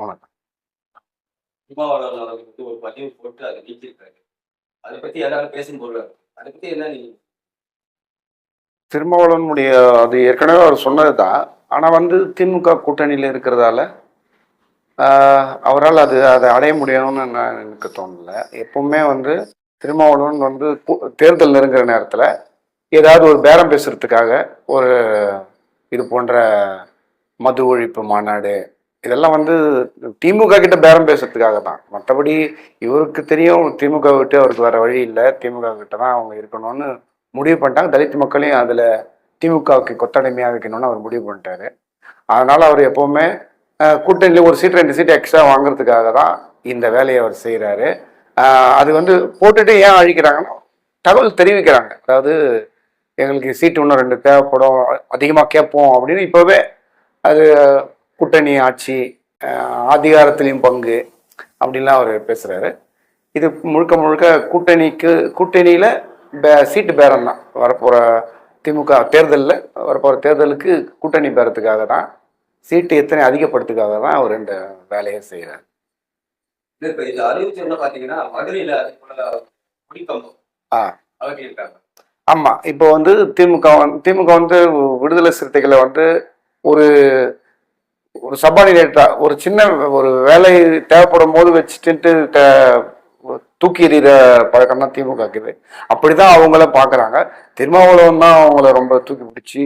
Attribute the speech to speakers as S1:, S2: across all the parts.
S1: வணக்கம்.
S2: திருமாவளவன் அவர்கள் வந்து ஒரு பதிவு போட்டு அதை நீக்கியிருக்காரு. அதை பத்தி எல்லாரும் பேசும் பொருள் அதை பத்தி என்ன நீங்க?
S1: திருமாவளவனுடைய அது ஏற்கனவே அவர் சொன்னது தான் ஆனால் வந்து திமுக கூட்டணியில் இருக்கிறதால அவரால் அது அதை அடைய முடியும்னு நான் எனக்கு தோணல. எப்பவுமே வந்து திருமாவளவன் வந்து தேர்தல் நெருங்குற நேரத்தில் ஏதாவது ஒரு பேரம் பேசுறதுக்காக ஒரு இது போன்ற மது ஒழிப்பு மாநாடு இதெல்லாம் வந்து திமுக கிட்ட பேரம் பேசுறதுக்காக தான் மற்றபடி இவருக்கு தெரியும் திமுக விட்டு அவருக்கு வேற வழி இல்லை. திமுக கிட்ட தான் அவங்க இருக்கணும்னு முடிவு பண்ணிட்டாங்க. தலித் மக்களையும் அதில் திமுகவுக்கு கொத்தடிமையாக வைக்கணும்னு அவர் முடிவு பண்ணிட்டாரு. அதனால அவர் எப்பவுமே கூட்டணியில் ஒரு சீட் ரெண்டு சீட் எக்ஸ்ட்ரா வாங்குறதுக்காக தான் இந்த வேலையை அவர் செய்கிறாரு அது வந்து போட்டுட்டு ஏன் அழிக்கிறாங்கன்னா தகவல் தெரிவிக்கிறாங்க. அதாவது எங்களுக்கு சீட்டு இன்னும் ரெண்டு தேவைப்படும் அதிகமாக கேட்போம் அப்படின்னு இப்போவே அது கூட்டணி ஆட்சி அதிகாரத்திலையும் பங்கு அப்படின்லாம் அவர் பேசுகிறாரு இது முழுக்க முழுக்க கூட்டணிக்கு கூட்டணியில் பே சீட்டு பேரம் தான் வரப்போகிற திமுக தேர்தலில் வரப்போகிற தேர்தலுக்கு கூட்டணி பேரத்துக்காக தான் சீட்டு எத்தனை அதிகப்படுத்துக்காக தான் அவர் இந்த வேலையை செய்கிறார்
S2: இப்ப இது அறிவிச்சு என்ன பாத்தீங்கன்னா மதுரையில
S1: ஆமாம் இப்போ வந்து திமுக திமுக வந்து விடுதலை சிறுத்தைகளை வந்து ஒரு ஒரு சபார்டினேட்டா ஒரு சின்ன ஒரு வேலை தேவைப்படும் போது வச்சுட்டு த- தூக்கி எறிகிற பழக்கம் தான் திமுக இருக்குது அப்படிதான் அவங்கள பார்க்குறாங்க. திருமாவளவன் தான் அவங்கள ரொம்ப தூக்கி பிடிச்சி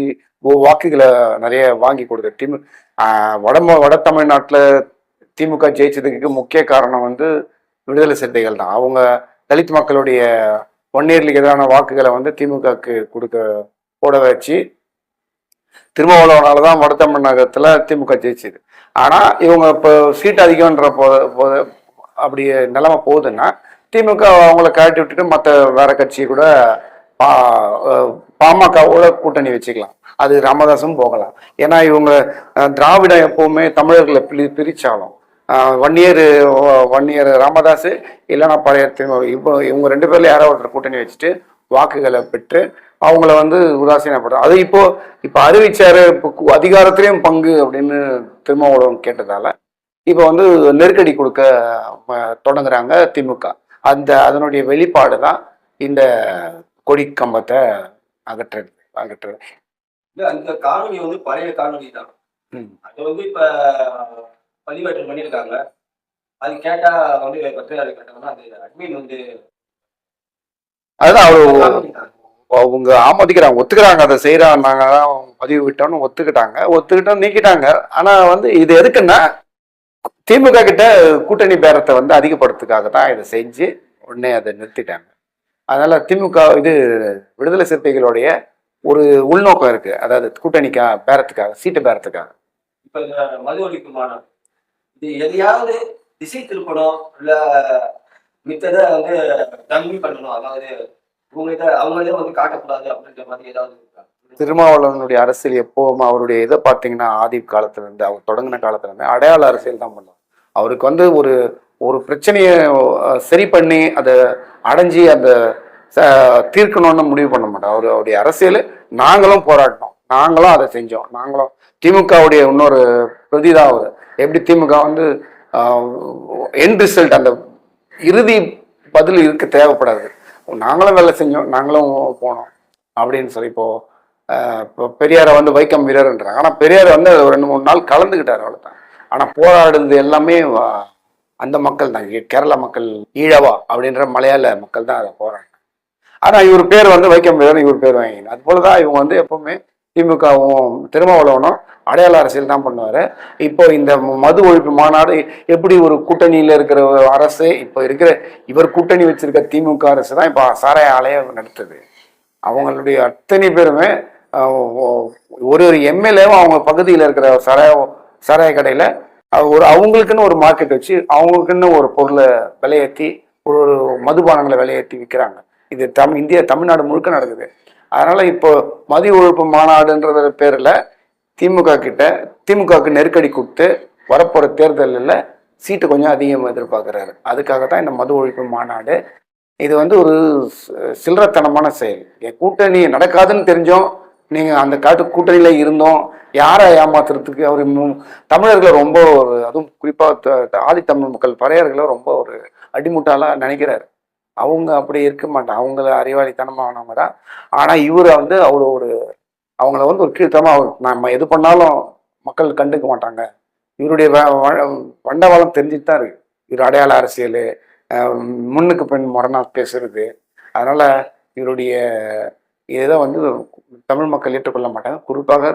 S1: வாக்குகளை நிறைய வாங்கி கொடுக்குற திமு ஆஹ் வட வட தமிழ்நாட்டில் திமுக ஜெயிச்சதுக்கு முக்கிய காரணம் வந்து விடுதலை சிறுத்தைகள் தான். அவங்க தலித் மக்களுடைய ஒன்னியர்களுக்கு எதிரான வாக்குகளை வந்து திமுகக்கு கொடுக்க போட வச்சு திருமாவளவனால தான் வட தமிழகத்தில் திமுக ஜெயிச்சுது. ஆனால் இவங்க இப்போ சீட் அதிகம்ன்ற போத போத அப்படி நிலைமை போகுதுன்னா திமுக அவங்கள கழட்டி விட்டுட்டு மற்ற வேற கட்சி கூட பா பாமகவோட கூட்டணி வச்சுக்கலாம். அது ராமதாஸும் போகலாம். ஏன்னா இவங்க திராவிடம் எப்பவுமே தமிழர்களை பிரி பிரித்தாலும் வன்னியர் வன்னியர் ராமதாஸ் இல்லைன்னா பழைய திரும்ப இப்போ இவங்க ரெண்டு பேர்ல யாரோ ஒருத்தர் கூட்டணி வச்சுட்டு வாக்குகளை பெற்று அவங்கள வந்து உதாசீனப்படுறோம் அது இப்போ இப்போ அறிவிச்சாரு இப்போ அதிகாரத்திலையும் பங்கு அப்படின்னு திருமாவளவன் கேட்டதால இப்போ வந்து நெருக்கடி கொடுக்க தொடங்குறாங்க திமுக அந்த அதனுடைய வெளிப்பாடு தான் இந்த கொடி கம்பத்தை அகற்றுறது அகற்றுறது
S2: அந்த காணொலி வந்து பழைய காணொலி தான். அது வந்து இப்ப பதிவேற்றம் பண்ணியிருக்காங்க அது கேட்டா வந்து பத்திரிகை கேட்டாங்கன்னா அது அட்மின் வந்து
S1: அதுதான் அவரு. அவங்க ஆமதிக்கிறாங்க ஒத்துக்கிறாங்க அதை செய்யறாங்க நாங்கள் தான் பதிவு விட்டோம்னு ஒத்துக்கிட்டாங்க. ஒத்துக்கிட்டோம் நீக்கிட்டாங்க. ஆனால் வந்து இது எதுக்குன்னா திமுக கிட்ட கூட்டணி பேரத்தை வந்து அதிகப்படுத்துக்காக தான் இதை செஞ்சு உடனே அதை நிறுத்திட்டாங்க. அதனால் திமுக இது விடுதலை சிறுத்தைகளுடைய ஒரு உள்நோக்கம் இருக்கு. அதாவது கூட்டணிக்கா பேரத்துக்காக சீட்டு பேரத்துக்காக.
S2: இப்போ இந்த மது ஒழிப்பு மாநாடு. இது எதையாவது திசை திருப்பணும் இல்லை மித்ததை வந்து கம்மி பண்ணணும் அதாவது இவங்க இதை அவங்களே வந்து காட்டக்கூடாது அப்படின்ற மாதிரி ஏதாவது
S1: திருமாவளவனுடைய அரசியல் எப்போவும் அவருடைய இதை பார்த்தீங்கன்னா ஆதி காலத்துல இருந்து அவர் தொடங்கின காலத்துல இருந்து அடையாள அரசியல் தான் பண்ணுவார். அவருக்கு வந்து ஒரு ஒரு பிரச்சனையை சரி பண்ணி அதை அடைஞ்சி அந்த ச- தீர்க்கணும்னு முடிவு பண்ண மாட்டோம் அவர் அவருடைய அரசியல் நாங்களும் போராடினோம். நாங்களும் அதை செஞ்சோம். நாங்களும் திமுகவுடைய இன்னொரு பிரதிதான் அவர். எப்படி திமுக வந்து என் ரிசல்ட் அந்த இறுதி பதில் இருக்க தேவைப்படாது. நாங்களும் வேலை செஞ்சோம் நாங்களும் போனோம் அப்படின்னு சொல்லி இப்போ இப்போ பெரியாரை வந்து வைக்கம் வீரர்ன்றாங்க. ஆனால் பெரியார் வந்து ஒரு ரெண்டு மூணு நாள் கலந்துக்கிட்டார் அவ்வளோதான் ஆனால் போராடுறது எல்லாமே அந்த மக்கள் தான். கேரள கேரளா மக்கள் ஈழவா அப்படின்ற மலையாள மக்கள் தான் அதை போராடினாங்க. ஆனால் இவர் பேர் வந்து வைக்கம் வீரர் இவர் பேர் வாங்கினேன் அது போல தான் இவங்க வந்து எப்பவுமே திமுகவும் திருமாவளவனும் அடையாள அரசியல் தான் பண்ணுவார். இப்போ இந்த மது ஒழிப்பு மாநாடு எப்படி ஒரு கூட்டணியில் இருக்கிற ஒரு அரசு இப்போ இருக்கிற இவர் கூட்டணி வச்சிருக்க திமுக அரசு தான் இப்போ சாராய ஆலையை நடத்துது. அவங்களுடைய அத்தனை பேருமே ஒரு ஒரு எம்எல்ஏவும் அவங்க பகுதியில் இருக்கிற சாராய சாராய கடையில் ஒரு அவங்களுக்குன்னு ஒரு மார்க்கெட் வச்சு அவங்களுக்குன்னு ஒரு பொருளை விலையேற்றி ஒரு ஒரு மதுபானங்களை விலையேற்றி விற்கிறாங்க இது தம் இந்திய தமிழ்நாடு முழுக்க நடக்குது. அதனால இப்போ மது ஒழிப்பு மாநாடுன்ற பேரில் திமுக கிட்ட திமுகவுக்கு நெருக்கடி கொடுத்து வரப்போகிற தேர்தலில் சீட்டு கொஞ்சம் அதிகம் எதிர்பார்க்குறாரு. அதுக்காக தான் இந்த மது ஒழிப்பு மாநாடு. இது வந்து ஒரு சில்லறத்தனமான செயல். என் கூட்டணி நடக்காதுன்னு தெரிஞ்சோம். நீங்க அந்த காட்டு கூட்டணியில இருந்தோம். யாரை ஏமாத்துறதுக்கு அவர் தமிழர்களை ரொம்ப ஒரு அதுவும் குறிப்பா த- ஆதித்தமிழ் மக்கள் பறையர்களை ரொம்ப ஒரு அடிமுட்டாலாக நினைக்கிறாரு. அவங்க அப்படி இருக்க மாட்டாங்க அவங்கள அறிவாளித்தனமானவங்க தான். ஆனால் இவரை வந்து அவ்வளோ ஒரு அவங்கள வந்து ஒரு கீழ்த்தமாக நம்ம எது பண்ணாலும் மக்கள் கண்டுக்க மாட்டாங்க. இவருடைய வண்டவாளம் தெரிஞ்சுட்டு தான் இருக்கு. இவர் அடையாள அரசியல் முன்னுக்கு பின் முரணா பேசுறது. அதனால இவருடைய இதை வந்து தமிழ் மக்கள் ஏற்றுக்கொள்ள மாட்டாங்க. குறிப்பாக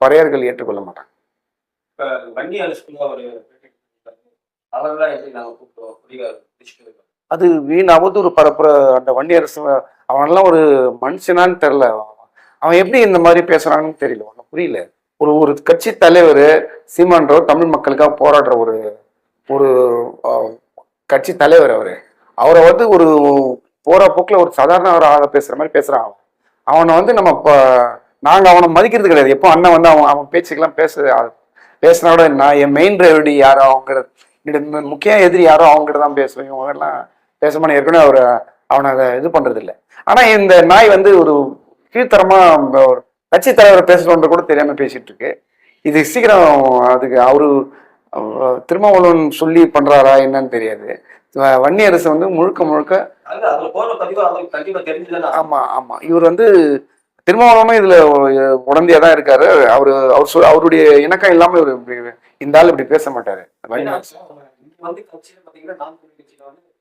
S1: பறையர்கள் ஏற்றுக்கொள்ள மாட்டாங்க.
S2: வண்டி அரசுக்குள்ள ஒரு அவரெல்லாம் எப்படி
S1: அது வீண் அவதூறு பரப்புற அந்த வண்டி அரசு அவனெல்லாம் ஒரு மனுஷனான்னு தெரில அவன் எப்படி இந்த மாதிரி பேசுறான்னு தெரியல ஒன்றும் புரியல. ஒரு ஒரு கட்சி தலைவர் சீமான்றவர் தமிழ் மக்களுக்காக போராடுற ஒரு ஒரு கட்சி தலைவர் அவர். அவரை வந்து ஒரு போற போக்கில் ஒரு சாதாரண ஒரு ஆளை பேசுற மாதிரி பேசுறான் அவன். அவனை வந்து நம்ம இப்போ நாங்கள் அவனை மதிக்கிறது கிடையாது. எப்போ அண்ணன் வந்து அவன் அவன் பேச்சுக்கெல்லாம் பேச பேசினா கூட நான் என் மெயின் டிரைவடி யாரோ அவங்க முக்கிய எதிரி யாரோ அவங்ககிட்ட தான் பேசுவேன். இவங்கெல்லாம் எல்லாம் பேச மாட்டேன் ஏற்கனவே அவர் அவனை அதை இது பண்றது இல்லை ஆனா இந்த நாய் வந்து ஒரு கீழ்த்தரமா ஒரு கட்சி தலைவரை பேசணுன்ற கூட தெரியாம பேசிட்டு இருக்கு. இது சீக்கிரம் அதுக்கு அவரு திருமாவளவன் சொல்லி பண்றாரா என்னன்னு தெரியாது. வன்னி அரசு வந்து முழுக்க முழுக்க ஆமா ஆமா. இவர் வந்து திருமாவளவனும் இதுல உடந்தையா தான் இருக்காரு. அவரு அவர் அவருடைய இணக்கம் இல்லாம இவர் இந்த ஆள் இப்படி பேச மாட்டாரு.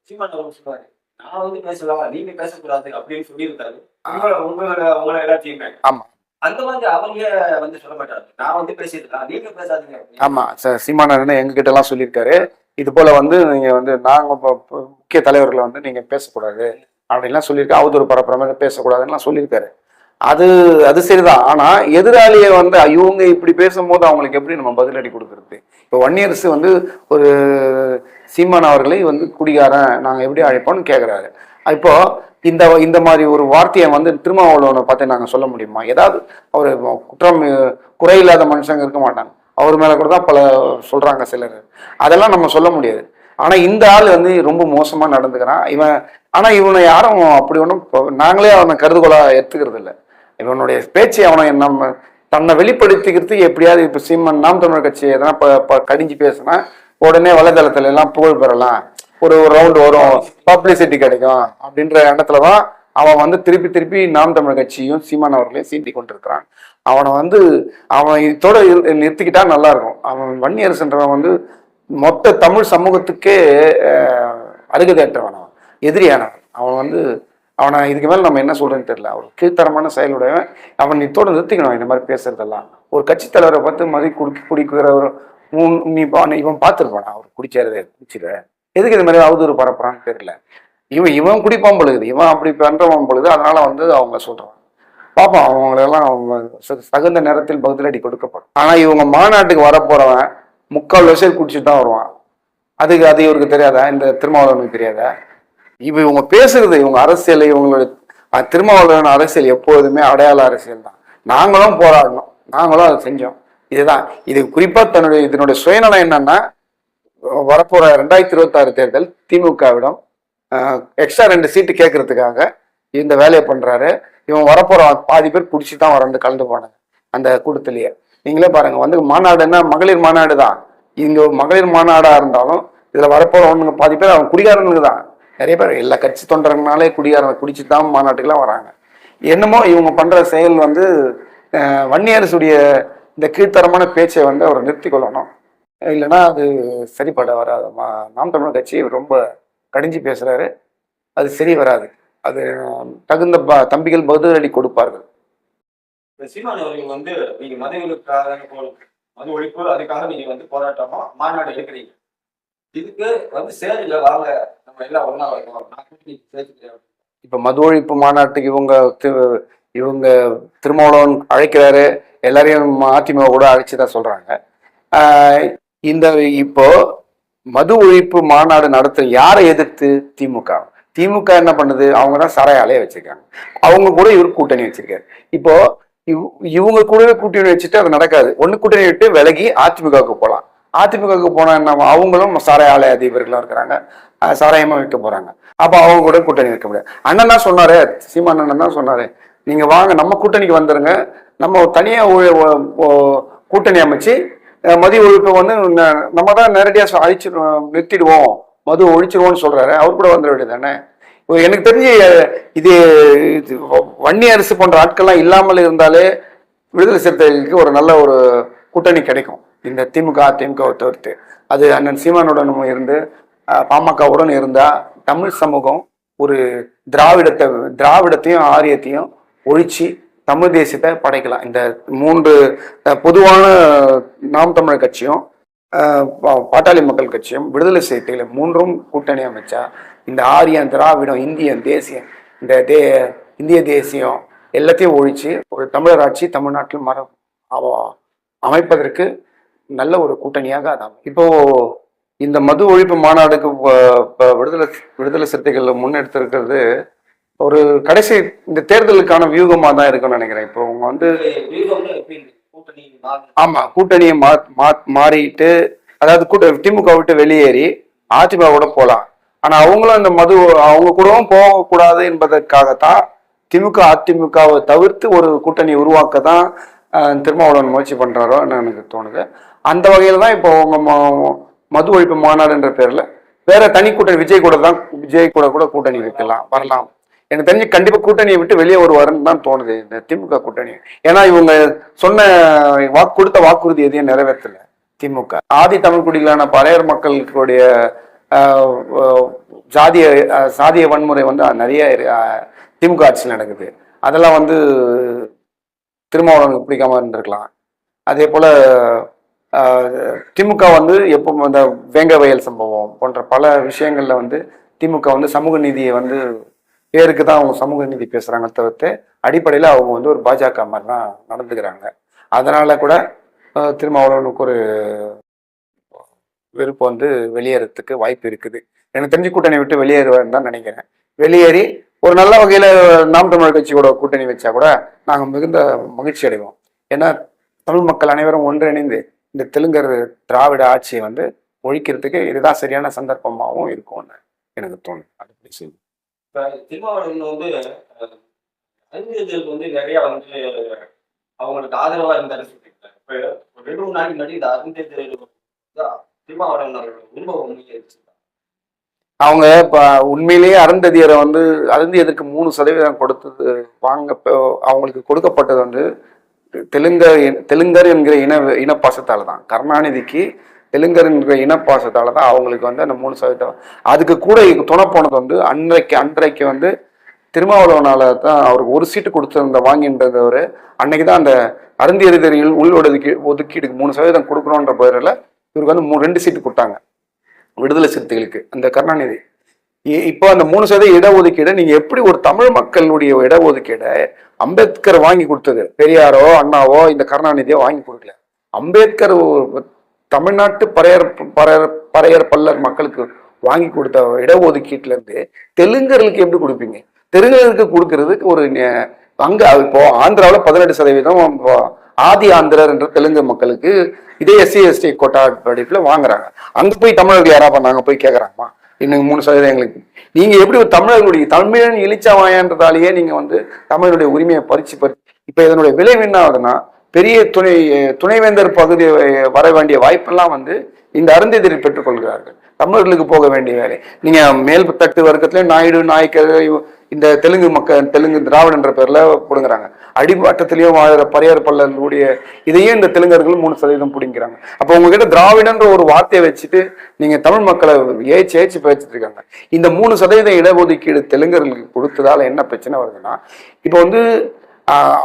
S2: சீமான் அவர் சொல்லுவாரு நான் வந்து பேசலாம்? நீங்க பேசக்கூடாது அப்படின்னு சொல்லியிருக்காரு உங்களை உங்களோட உங்களை எல்லாத்தையுமே
S1: ஆமா.
S2: அந்த மாதிரி அவங்க வந்து சொல்ல மாட்டாரு நான் வந்து பேசியிருக்கலாம் நீங்க பேசாதீங்க.
S1: ஆமா ச- சீமானந்தன் எங்க கிட்ட எல்லாம் சொல்லியிருக்காரு. இது போல வந்து நீங்க வந்து நாங்க முக்கிய தலைவர்களை வந்து நீங்க பேசக்கூடாது. அப்படின்லாம் சொல்லியிருக்காரு அவதூறு பரப்புற மாதிரி பேசக்கூடாதுன்னு சொல்லியிருக்காரு. அது அது சரிதான். ஆனா எதிராளியை வந்து இவங்க இப்படி பேசும்போது அவங்களுக்கு எப்படி நம்ம பதிலடி கொடுக்கறது? இப்போ வன்னியரசு வந்து ஒரு சீமான் அவர்களை வந்து குடிகாரன் நாங்கள் எப்படி அழைப்போம்னு கேட்குறாரு இப்போ இந்த இந்த மாதிரி ஒரு வார்த்தையை வந்து திருமாவளவனை பார்த்து நாங்கள் சொல்ல முடியுமா? ஏதாவது அவர் குற்றம் குறையில்லாத மனுஷங்க இருக்க மாட்டாங்க. அவர் மேலே கூட தான் பல சொல்கிறாங்க சிலர். அதெல்லாம் நம்ம சொல்ல முடியாது. ஆனால் இந்த ஆள் வந்து ரொம்ப மோசமாக நடந்துக்கிறான். இவன் ஆனால் இவனை யாரும் அப்படி ஒன்றும் நாங்களே அவனை கருதுகோளாக எடுத்துக்கிறது இல்லை இவனுடைய பேச்சை அவனை நம்ம தன்னை வெளிப்படுத்திக்கிறது எப்படியாவது இப்போ சீமன் நாம் தமிழர் கட்சி எதனா இப்போ கடிஞ்சு பேசினா உடனே வலைதளத்துல எல்லாம் புகழ் பெறலாம். ஒரு ஒரு ரவுண்டு வரும் பப்ளிசிட்டி கிடைக்கும் அப்படின்ற இடத்துல தான் அவன் வந்து திருப்பி திருப்பி நாம் தமிழர் கட்சியும் சீமான் அவர்களையும் சீண்டி கொண்டிருக்கிறான். அவனை வந்து அவன் இதோட நிறுத்திக்கிட்டா நல்லா இருக்கும் அவன் வன்னியரசுன்றவன் வந்து மொத்த தமிழ் சமூகத்துக்கே அருகதேற்றவன் அவன் எதிரியானவன். அவன் வந்து அவனை இதுக்கு மேலே நம்ம என்ன சொல்கிறேன்னு தெரியல. அவர் கீழ்த்தரமான செயலுடையவன். அவன் இத்தோட நிறுத்திக்கணும் இந்த மாதிரி பேசுறதெல்லாம். ஒரு கட்சி தலைவரை பார்த்து மதி குடி குடிக்கிற ஒரு உன்- நீ இவன் பார்த்துருப்பானா? அவர் குடிச்சாரு. குடிச்சிட எதுக்கு இது மாதிரி அவதூறு பரப்புறான்னு தெரியல. இவன் இவன் குடிப்பான் பொழுது இவன் அப்படி பண்ணுறவன் பொழுது அதனால வந்து அவங்க சொல்கிறான் பார்ப்போம் அவங்களெல்லாம் அவங்க தகுந்த நேரத்தில் பதிலடி கொடுக்கப்படும். ஆனால் இவங்க மாநாட்டுக்கு வரப்போகிறவன் முக்கால் வருஷம் குடிச்சிட்டு தான் வருவான். அதுக்கு அது இவருக்கு தெரியாதா? இந்த திருமாவளவனுக்கு தெரியாதா? இப்போ இவங்க பேசுறது இவங்க அரசியல் இவங்களுடைய திருமாவளவன் அரசியல் எப்போதுமே அடையாள அரசியல் தான். நாங்களும் போராடணும். நாங்களும் அதை செஞ்சோம். இதுதான். இது குறிப்பா தன்னுடைய இதனுடைய சுயநலம் என்னன்னா வரப்போற ரெண்டாயிரத்தி இருபத்தாறு தேர்தல் திமுகவிடம் எக்ஸ்ட்ரா ரெண்டு சீட்டு கேட்கறதுக்காக இந்த வேலையை பண்றாரு. இவன் வரப்போற பாதி பேர் பிடிச்சி தான் வரண்டு கலந்து போனாங்க அந்த கூட்டத்திலேயே. நீங்களே பாருங்க வந்து மாநாடுன்னா மகளிர் மாநாடு தான் இங்க மகளிர் மாநாடா இருந்தாலும் இதுல வரப்போறவனுங்க பாதி பேர் அவன் குடிகாரனுக்கு தான். நிறைய பேர் எல்லா கட்சி தொண்டர்கள்னாலே குடிகாரன் குடிச்சு தான் மாநாட்டுக்கெல்லாம் வராங்க. என்னமோ இவங்க பண்ணுற செயல் வந்து வன்னியரசுடைய இந்த கீழ்த்தரமான பேச்சை வந்து அவரை நிறுத்தி கொள்ளணும். இல்லைன்னா அது சரிப்பட வராது. நாம் தமிழர் கட்சி ரொம்ப கடிஞ்சு பேசுகிறாரு அது சரி வராது. அது தகுந்த ப- தம்பிகள் பதிலடி கொடுப்பார்கள்.
S2: சீமான் அவர்கள் வந்து நீங்க மத ஒழிப்பு அதுக்காக நீங்க வந்து போராட்டமா மாநாடு எடுக்கிறீங்க? இதுக்கு வந்து சேரில வாங்க. நம்ம எல்லாம் ஒண்ணா வரணும்
S1: இப்ப மது ஒழிப்பு மாநாட்டுக்கு இவங்க இவங்க திருமாவளவன் அழைக்கிறாரு. எல்லாரையும் அதிமுக கூட அழைச்சுதான் சொல்றாங்க. இந்த இப்போ மது ஒழிப்பு மாநாடு நடத்த யாரை எதிர்த்து திமுக? திமுக என்ன பண்ணுது? அவங்க தான் சாராய வச்சிருக்காங்க. அவங்க கூட இவர் கூட்டணி வச்சிருக்காரு. இப்போ இவ்- இவங்க கூடவே கூட்டணி வச்சுட்டு அது நடக்காது. ஒன்று கூட்டணி விட்டு விலகி அதிமுகவுக்கு போகலாம் அதிமுகவுக்கு போனால் என்ன அவங்களும் சாராய ஆலய அதிபர்களாக இருக்கிறாங்க. சாராயமாக சாராயமா விற்க அப்போ அவங்க கூட கூட்டணி வைக்க முடியாது. அண்ணன் தான் சொன்னாரு சீமா அண்ணன் தான் சொன்னாரு நீங்கள் வாங்க நம்ம கூட்டணிக்கு வந்துருங்க. நம்ம தனியாக கூட்டணி அமைச்சு அஹ், மதிய ஒழிப்பை வந்து நம்ம தான் நேரடியாக அழிச்சு நிறுத்திடுவோம். மது ஒழிச்சிருவோம்னு சொல்கிறாரு அவர் கூட வந்துட வேண்டியதானே இப்போ எனக்கு தெரிஞ்சு இது இது வன்னி அரசு போன்ற ஆட்கள்லாம் இல்லாமல் இருந்தாலே விடுதலை சிறுத்தைகளுக்கு ஒரு நல்ல ஒரு கூட்டணி கிடைக்கும். இந்த திமுக அதிமுகவை தவிர்த்து. அது அண்ணன் சீமானுடனும் இருந்து பாமகவுடன் இருந்தா தமிழ் சமூகம் ஒரு திராவிடத்தை திராவிடத்தையும் ஆரியத்தையும் ஒழிச்சு தமிழ் தேசியத்தை படைக்கலாம். இந்த மூன்று பொதுவான நாம் தமிழர் கட்சியும் பா- பாட்டாளி மக்கள் கட்சியும் விடுதலை சிறுத்தைகள் மூன்றும் கூட்டணி அமைச்சா இந்த ஆரியம் திராவிடம் இந்தியன் தேசியம் இந்த தே இந்திய தேசியம் எல்லாத்தையும் ஒழிச்சு ஒரு தமிழர் ஆட்சி தமிழ்நாட்டில் மர அமைப்பதற்கு நல்ல ஒரு கூட்டணியாக அது அமையும். இப்போ இந்த மது ஒழிப்பு மாநாடுக்கு விடுதலை விடுதலை சிறுத்தைகள் முன்னெடுத்திருக்கிறது ஒரு கடைசி இந்த தேர்தலுக்கான வியூகமா தான் இருக்கும்னு நினைக்கிறேன் இப்போ அவங்க வந்து. ஆமா கூட்டணியை மா மாறிட்டு அதாவது கூட்ட திமுக விட்டு வெளியேறி அதிமுகவோட போலாம் ஆனா அவங்களும் அந்த மது அவங்க கூடவும் போகக்கூடாது என்பதற்காகத்தான் திமுக அதிமுகவை தவிர்த்து ஒரு கூட்டணி உருவாக்க தான் திருமாவளவன் முயற்சி பண்றாரோன்னு எனக்கு தோணுது அந்த வகையில் தான் இப்போ அவங்க மது ஒழிப்பு மாநாடுன்ற பேரில் வேற தனி கூட்டணி விஜய் கூட தான் விஜய் கூட கூட கூட்டணி வைக்கலாம் வரலாம். எனக்கு தெரிஞ்சு கண்டிப்பாக கூட்டணியை விட்டு வெளியே வருவாருன்னு தான் தோணுது இந்த திமுக கூட்டணி. ஏன்னா இவங்க சொன்ன வாக்கு கொடுத்த வாக்குறுதி எதையும் நிறைவேற்றல திமுக. ஆதி தமிழ் குடிகளான பறையர் மக்களுடைய ஜாதிய சாதிய வன்முறை வந்து நிறைய திமுக ஆட்சியில் நடக்குது. அதெல்லாம் வந்து திருமாவளவனுக்கு பிடிக்காம இருந்திருக்கலாம். அதே போல திமுக வந்து எப்போ அந்த வேங்க வயல் சம்பவம் போன்ற பல விஷயங்களில் வந்து திமுக வந்து சமூக நீதியை வந்து பேருக்கு தான் அவங்க சமூக நீதி பேசுகிறாங்க தவிர்த்து அடிப்படையில் அவங்க வந்து ஒரு பாஜக மாதிரி தான் நடந்துக்கிறாங்க. அதனால கூட திருமாவளவனுக்கு ஒரு விருப்பம் வந்து வெளியேறதுக்கு வாய்ப்பு இருக்குது. எனக்கு தெரிஞ்சு கூட்டணி விட்டு வெளியேறுவார்னு தான் நினைக்கிறேன். வெளியேறி ஒரு நல்ல வகையில் நாம் தமிழர் கட்சியோட கூட்டணி வச்சா கூட நாங்கள் மிகுந்த மகிழ்ச்சி அடைவோம். ஏன்னா தமிழ் மக்கள் அனைவரும் ஒன்றிணைந்து இந்த தெலுங்கர் திராவிட ஆட்சியை வந்து ஒழிக்கிறதுக்கு இதுதான் சரியான சந்தர்ப்பமாகவும் இருக்கும்னு எனக்கு தோணுது. அது அப்படி செய்யும்
S2: இப்ப திருமாவளவன் வந்து அஹ், அறிஞர்களுக்கு வந்து நிறைய வந்து அவங்களுக்கு ஆதரவா இருந்தாரு சொல்லியிருக்காங்க இப்ப ஒரு ரெண்டு மூணு நாளைக்கு முன்னாடி இந்த அறிஞர்கள் திருமாவளவன் உருவம்
S1: அவங்க இப்போ உண்மையிலேயே அருந்ததியரை வந்து அருந்தியதற்கு மூணு சதவீதம் கொடுத்தது வாங்க இப்போ அவங்களுக்கு கொடுக்கப்பட்டது வந்து தெலுங்கர் தெலுங்கர் என்கிற இன இனப்பாசத்தால் தான் கருணாநிதிக்கு தெலுங்கர் என்கிற இனப்பாசத்தால் தான் அவங்களுக்கு வந்து அந்த மூணு சதவீதம். அதுக்கு கூட துணை போனது வந்து அன்றைக்கு அன்றைக்கு வந்து திருமாவளவனால தான் அவருக்கு ஒரு சீட்டு கொடுத்துருந்த வாங்கின்றவர் அன்னைக்கு தான் அந்த அருந்தியறிதறியில் உள் ஒதுக்கீ ஒதுக்கீடுக்கு மூணு சதவீதம் கொடுக்கணுன்ற பேரில் இவருக்கு வந்து மூணு ரெண்டு சீட்டு கொடுத்தாங்க. விடுதலை சிறுத்தைகளுக்கு. அந்த கருணாநிதி இப்போ அந்த மூணு சதவீத இடஒதுக்கீடை நீங்க எப்படி ஒரு தமிழ் மக்களுடைய இடஒதுக்கீடை அம்பேத்கர் வாங்கி கொடுத்தது? பெரியாரோ அண்ணாவோ இந்த கருணாநிதியோ வாங்கி கொடுக்கல. அம்பேத்கர் தமிழ்நாட்டு பறையர் பறையர் பறையர் பல்லர் மக்களுக்கு வாங்கி கொடுத்த இடஒதுக்கீட்டுல இருந்து தெலுங்கர்களுக்கு எப்படி கொடுப்பீங்க? தெலுங்கர்களுக்கு கொடுக்கறதுக்கு ஒரு அங்க இப்போ ஆந்திராவில் பதினெட்டு சதவீதம் ஆதி ஆந்திரர் என்ற தெலுங்கு மக்களுக்கு இதே எஸ்சி எஸ்டி கோட்டா படிப்புல வாங்குறாங்க. அங்க போய் தமிழர்கள் யாரா பண்ணாங்க? போய் கேக்குறாங்கம்மா இன்னும் மூணு சதவீதம் எங்களுக்கு. நீங்க எப்படி ஒரு தமிழர்களுடைய தமிழன் இழிச்சவாயன்றதாலேயே நீங்க வந்து தமிழனுடைய உரிமையை பறிச்சு பறிச்சு இப்ப இதனுடைய விளைவு என்ன ஆகுதுன்னா பெரிய துணை துணைவேந்தர் பகுதி வர வேண்டிய வாய்ப்பெல்லாம் வந்து இந்த அருந்ததியர் பெற்றுக்கொள்கிறார்கள் தமிழர்களுக்கு போக வேண்டிய வேலை. நீங்க மேல் தட்டு வர்க்கத்திலே நாயுடு நாயக்கர் இந்த தெலுங்கு மக்கள் தெலுங்கு திராவிட என்ற பேர்ல பிடுங்குறாங்க. அடிமட்டத்திலயும் வாழ்கிற பரியார் பல்லர்களுடைய இதையே இந்த தெலுங்கர்கள் மூணு சதவீதம் பிடிங்கிறாங்க அப்போ உங்ககிட்ட திராவிடன்ற ஒரு வார்த்தையை வச்சுட்டு நீங்க தமிழ் மக்களை ஏச்சு ஏச்சு பேச்சுட்டு இருக்காங்க. இந்த மூணு சதவீதம் இடஒதுக்கீடு தெலுங்கர்களுக்கு கொடுத்ததால என்ன பிரச்சனை வருதுன்னா இப்போ வந்து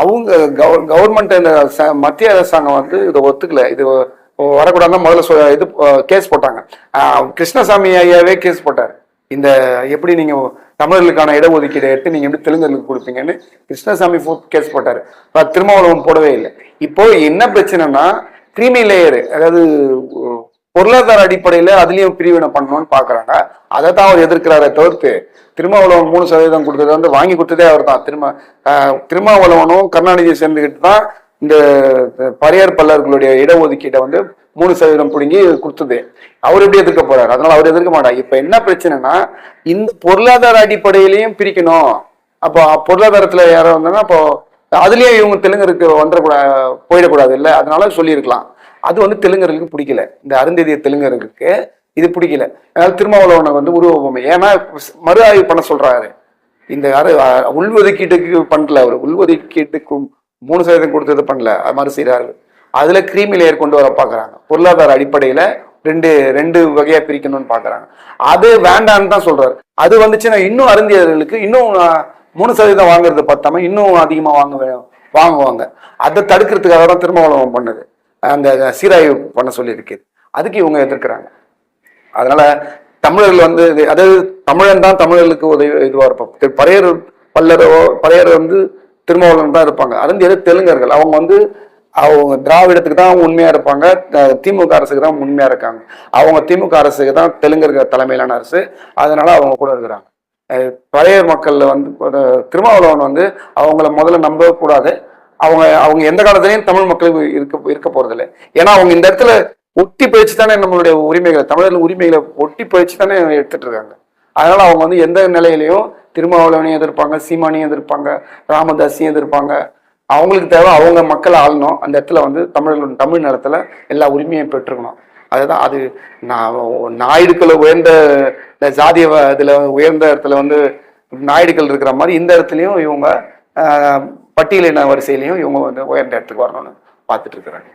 S1: அவங்க கவர் கவர்மெண்ட் இந்த ச- மத்திய அரசாங்கம் வந்து இதை ஒத்துக்கல. இது வரக்கூடாதுன்னு முதல்ல சொ- இது கேஸ் போட்டாங்க. கிருஷ்ணசாமி ஐயாவே கேஸ் போட்டார். இந்த எப்படி நீங்கள் தமிழர்களுக்கான இடஒதுக்கீடு எடுத்து நீங்க எப்படி தெலுங்கர்களுக்கு கொடுப்பீங்கன்னு கிருஷ்ணசாமி கேஸ் போட்டாரு. திருமாவளவன் போடவே இல்லை. இப்போ என்ன பிரச்சனைனா கிரீமி லேயர் அதாவது பொருளாதார அடிப்படையில அதுலயும் பிரிவினை பண்ணணும்னு பாக்குறாங்க. அதை தான் அவர் எதிர்க்கிறாரே தவிர்த்து திருமாவளவன் மூணு சதவீதம் கொடுத்தது வந்து வாங்கி கொடுத்ததே அவர் தான். திருமா திருமாவளவனும் கருணாநிதியை சேர்ந்துக்கிட்டு தான் இந்த பறையர் பல்லர்களுடைய இடஒதுக்கீட்டை வந்து மூணு சதவீதம் பிடுங்கி கொடுத்தது. அவர் எப்படி எதிர்க்க போறாரு? அதனால அவர் எதிர்க்க மாட்டார். இப்ப என்ன பிரச்சனைனா இந்த பொருளாதார அடிப்படையிலையும் பிரிக்கணும். அப்போ பொருளாதாரத்துல யாரோ வந்தாங்கன்னா இப்போ அதுலயே இவங்க தெலுங்கருக்கு வந்துடக்கூடாது போயிடக்கூடாது இல்லை? அதனால சொல்லியிருக்கலாம். அது வந்து தெலுங்கர்களுக்கு பிடிக்கல. இந்த அருந்ததிய தெலுங்கருக்கு இது பிடிக்கல. அதனால திருமாவளவனை வந்து உருவபொம்மை ஏன்னா மறு ஆய்வு பண்ண சொல்றாரு. இந்த யாரு உள்ஒதுக்கீட்டுக்கு பண்ணல அவர். உள்ஒதுக்கீட்டுக்கு மூணு சதவீதம் கொடுத்தது பண்ணல. அது மாதிரி செய்யறாரு அதில் கிரீமி லேயர் கொண்டு வர பார்க்குறாங்க பொருளாதார அடிப்படையில் ரெண்டு ரெண்டு வகையாக பிரிக்கணும்னு பார்க்குறாங்க அது வேண்டான்னு தான் சொல்கிறாரு அது வந்துச்சுன்னா இன்னும் அருந்தியர்களுக்கு இன்னும் மூணு சதவீதம் வாங்குறது பார்த்தாம இன்னும் அதிகமாக வாங்க வாங்குவாங்க. அதை தடுக்கிறதுக்காக தான் திருமாவளவன் பண்ணது. அந்த சீராய்வு பண்ண சொல்லியிருக்கு. அதுக்கு இவங்க எதிர்க்கிறாங்க. அதனால தமிழர்கள் வந்து அதாவது தமிழன் தான் தமிழர்களுக்கு உதவி இதுவாக இருப்பான். பழையர் பறையர் பல்லரோ பறையர் வந்து திருமாவளவன் தான் இருப்பாங்க. அருந்தியர் தெலுங்கர்கள். அவங்க வந்து அவங்க திராவிடத்துக்கு தான் உண்மையாக இருப்பாங்க திமுக அரசுக்கு தான் உண்மையாக இருக்காங்க. அவங்க திமுக அரசுக்கு தான் தெலுங்கர்கள் தலைமையிலான அரசு. அதனால அவங்க கூட இருக்கிறாங்க. பழைய மக்களில் வந்து திருமாவளவன் வந்து அவங்கள முதல்ல நம்ப கூடாது. அவங்க அவங்க எந்த காலத்துலயும் தமிழ் மக்களுக்கு இருக்க இருக்க போறதில்லை. ஏன்னா அவங்க இந்த இடத்துல ஒட்டி பயிற்சி தானே நம்மளுடைய உரிமைகளை தமிழர்கள் உரிமைகளை ஒட்டி பயிற்சி தானே எடுத்துட்டு இருக்காங்க. அதனால அவங்க வந்து எந்த நிலையிலையும் திருமாவளவனையும் எதிர்ப்பாங்க சீமானியும் எதிர்ப்பாங்க ராமதாஸையும் எதிர்ப்பாங்க. அவங்களுக்கு தேவை அவங்க மக்களை ஆளணும். அந்த இடத்துல வந்து தமிழர்கள் தமிழ் நிலத்துல எல்லா உரிமையும் பெற்றுக்கணும் அதுதான் அது நான் நாயுடுக்கள் உயர்ந்த இந்த ஜாதிய வ- உயர்ந்த இடத்துல வந்து நாயுடுக்கள் இருக்கிற மாதிரி இந்த இடத்துலையும் இவங்க பட்டியலின வரிசையிலையும் இவங்க வந்து உயர்ந்த இடத்துக்கு வரணும்னு பார்த்துட்டு இருக்கிறாங்க.